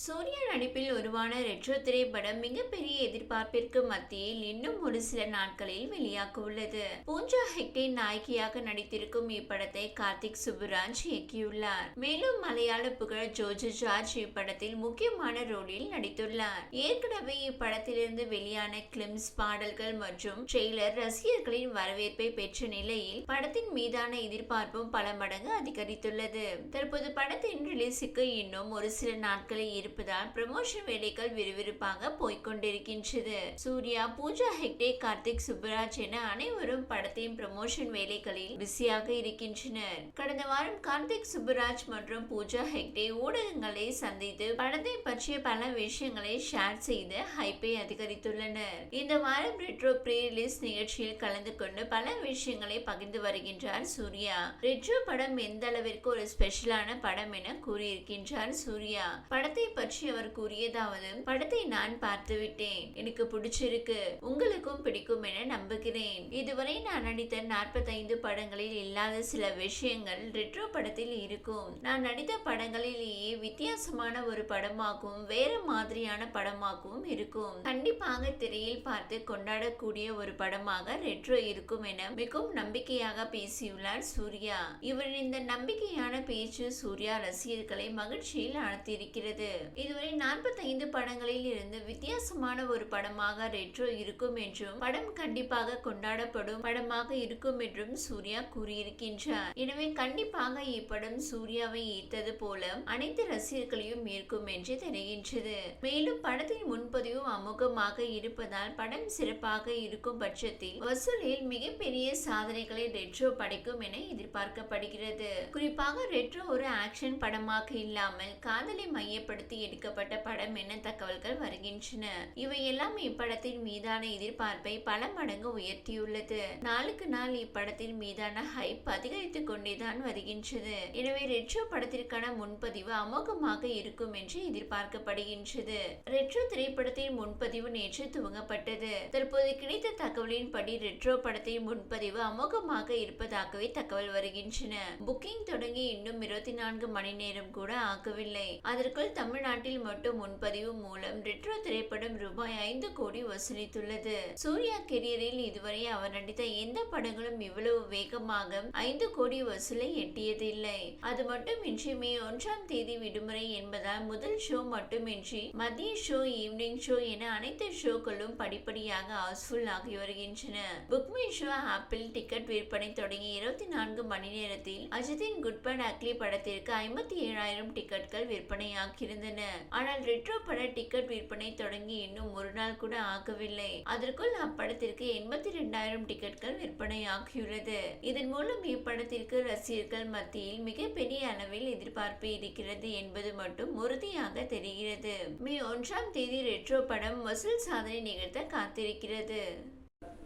சூர்யா நடிப்பில் உருவான ரெட்ரோ திரைப்படம் மிகப்பெரிய எதிர்பார்ப்பிற்கு மத்தியில் இன்னும் ஒரு சில நாட்களில் வெளியாக உள்ளது பூஞ்சா ஹெக்டே நாயகியாக நடித்திருக்கும் இப்படத்தை கார்த்திக் சுப்புராஜ் இயக்கியுள்ளார். மேலும் மலையாள புகழ் ஜோஜு ஜார்ஜ் இப்படத்தில் முக்கியமான ரோலில் நடித்துள்ளார். ஏற்கனவே இப்படத்திலிருந்து வெளியான கிளிம்ஸ் பாடல்கள் மற்றும் ட்ரெய்லர் ரசிகர்களின் வரவேற்பை பெற்ற நிலையில் படத்தின் மீதான எதிர்பார்ப்பும் பல மடங்கு அதிகரித்துள்ளது. தற்போது படத்தின் ரிலீஸுக்கு இன்னும் ஒரு சில நாட்களில் இருப்பதால் ப்ரமோஷன் வேலைகள் விறுவிறுப்பாக போய்கொண்டிருக்கின்றது சூர்யா பூஜா ஹெக்டே கார்த்திக் சுப்ராஜ் என அனைவரும் படத்தின் ப்ரமோஷன் வேலைகளில் பிஸியாக இருக்கின்றனர். கடந்த வாரம் கார்த்திக் சுப்ராஜ் மற்றும் பூஜா ஹெக்டே ஊடகங்களை சந்தித்து படத்தை பற்றிய பல விஷயங்களை ஷேர் செய்து ஹைப்பை அதிகரித்துள்ளனர். இந்த வாரம் ரெட்ரோ ப்ரீ ரிலீஸ் நிகழ்ச்சியில் கலந்து கொண்டு பல விஷயங்களை பகிர்ந்து வருகின்றார் சூர்யா. ரெட்ரோ படம் எந்த அளவிற்கு ஒரு ஸ்பெஷலான படம் என கூறியிருக்கின்றார் சூர்யா. படத்தை பற்றி அவர் கூறியதாவது படத்தை நான் பார்த்து விட்டேன் எனக்கு பிடிச்சிருக்கு. உங்களுக்கும் பிடிக்கும் என நம்புகிறேன். இதுவரை நான் நடித்த நாற்பத்தைந்து படங்களில் இல்லாத சில விஷயங்கள் ரெட்ரோ படத்தில் இருக்கும். நான் நடித்த படங்களிலேயே வித்தியாசமான ஒரு படமாகவும் வேற மாதிரியான படமாகவும் இருக்கும். கண்டிப்பாக திரையில் பார்த்து கொண்டாடக்கூடிய ஒரு படமாக ரெட்ரோ இருக்கும் என மிகவும் நம்பிக்கையாக பேசியுள்ளார் சூர்யா. இவரின் இந்த நம்பிக்கையான பேச்சு சூர்யா ரசிகர்களை மகிழ்ச்சியில் ஆழ்த்தியிருக்கிறது. இதுவரை 45 படங்களில் இருந்து வித்தியாசமான ஒரு படமாக ரெட்ரோ இருக்கும் என்றும் படம் கண்டிப்பாக கொண்டாடப்படும் படமாக இருக்கும் என்றும் சூர்யா கூறியிருக்கின்றார். எனவே கண்டிப்பாக இப்படம் சூர்யாவை ஈர்த்தது போல அனைத்து ரசிகர்களையும் ஈர்க்கும் என்று தெரிகின்றது. மேலும் படத்தின் முன்பதிவு அமுகமாக இருப்பதால் படம் சிறப்பாக இருக்கும் பட்சத்தில் வசூலில் மிகப்பெரிய சாதனைகளை ரெட்ரோ படைக்கும் என எதிர்பார்க்கப்படுகிறது. குறிப்பாக ரெட்ரோ ஒரு ஆக்ஷன் படமாக இல்லாமல் காதலை மையப்படுத்தி பயன்படுத்தி எடுக்கப்பட்ட படம் என தகவல்கள் வருகின்றன? இவையெல்லாம் இப்படத்தின் மீதான எதிர்பார்ப்பை பல மடங்கு உயர்த்தியுள்ளது. நாளுக்கு நாள் இப்படத்தின் மீதான ஹைப் அதிகரித்துக் கொண்டேதான் வருகின்றது. எனவே ரெட்ரோ படத்திற்கான முன்பதிவு அமோகமாக இருக்கும் என்று எதிர்பார்க்கப்படுகின்றது. ரெட்ரோ திரைப்படத்தின் முன்பதிவு நேற்று துவங்கப்பட்டது. தற்போது கிடைத்த தகவலின்படி ரெட்ரோ படத்தின் முன்பதிவு அமோகமாக இருப்பதாகவே தகவல் வருகின்றன. புக்கிங் தொடங்கி இன்னும் இருபத்தி நான்கு மணி நேரம் கூட ஆகவில்லை. அதற்குள் தமிழ் தமிழ்நாட்டில் மட்டும் முன்பதிவு மூலம் ரெட்ரோ திரைப்படம் ரூபாய் ஐந்து கோடி வசூலித்துள்ளது. சூர்யா கெரியரில் இதுவரை அவர் நடித்த எந்த படங்களும் இவ்வளவு வேகமாக ஐந்து கோடி வசூலை எட்டியதில்லை. அது மட்டுமின்றி மே ஒன்றாம் தேதி விடுமுறை என்பதால் முதல் ஷோ மட்டுமின்றி மதிய ஷோ ஈவினிங் ஷோ என அனைத்து ஷோக்களும் படிப்படியாக ஹவுஸ்ஃபுல் ஆகி வருகின்றன. புக்மை ஷோ ஆப்பிள் டிக்கெட் விற்பனை தொடங்கி இருபத்தி நான்கு மணி நேரத்தில் அஜித்தின் குட் பட் அக்லி படத்திற்கு ஐம்பத்தி ஏழாயிரம் டிக்கெட்கள் விற்பனையாகியிருந்தன. ஆனால் ரெட்ரோ பட டிக்கெட் விற்பனை தொடங்கி இன்னும் ஒரு நாள் கூட ஆகவில்லை. அதற்குள் அப்படத்திற்கு எண்பத்தி ரெண்டாயிரம் டிக்கெட்கள் விற்பனையாகியுள்ளது. இதன் மூலம் இப்படத்திற்கு ரசிகர்கள் மத்தியில் மிகப்பெரிய அளவில் எதிர்பார்ப்பு இருக்கிறது என்பது மட்டும் உறுதியாக தெரிகிறது. மே ஒன்றாம் தேதி ரெட்ரோ படம் வசூல் சாதனை நிகழ்த்த காத்திருக்கிறது.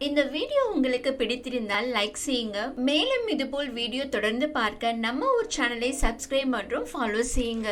இந்த வீடியோ உங்களுக்கு பிடித்திருந்தால் லைக் செய்யுங்க. மேலும் இதுபோல் வீடியோ தொடர்ந்து பார்க்க நம்ம ஒரு சேனலை சப்ஸ்கிரைப் மற்றும் ஃபாலோ செய்யுங்க.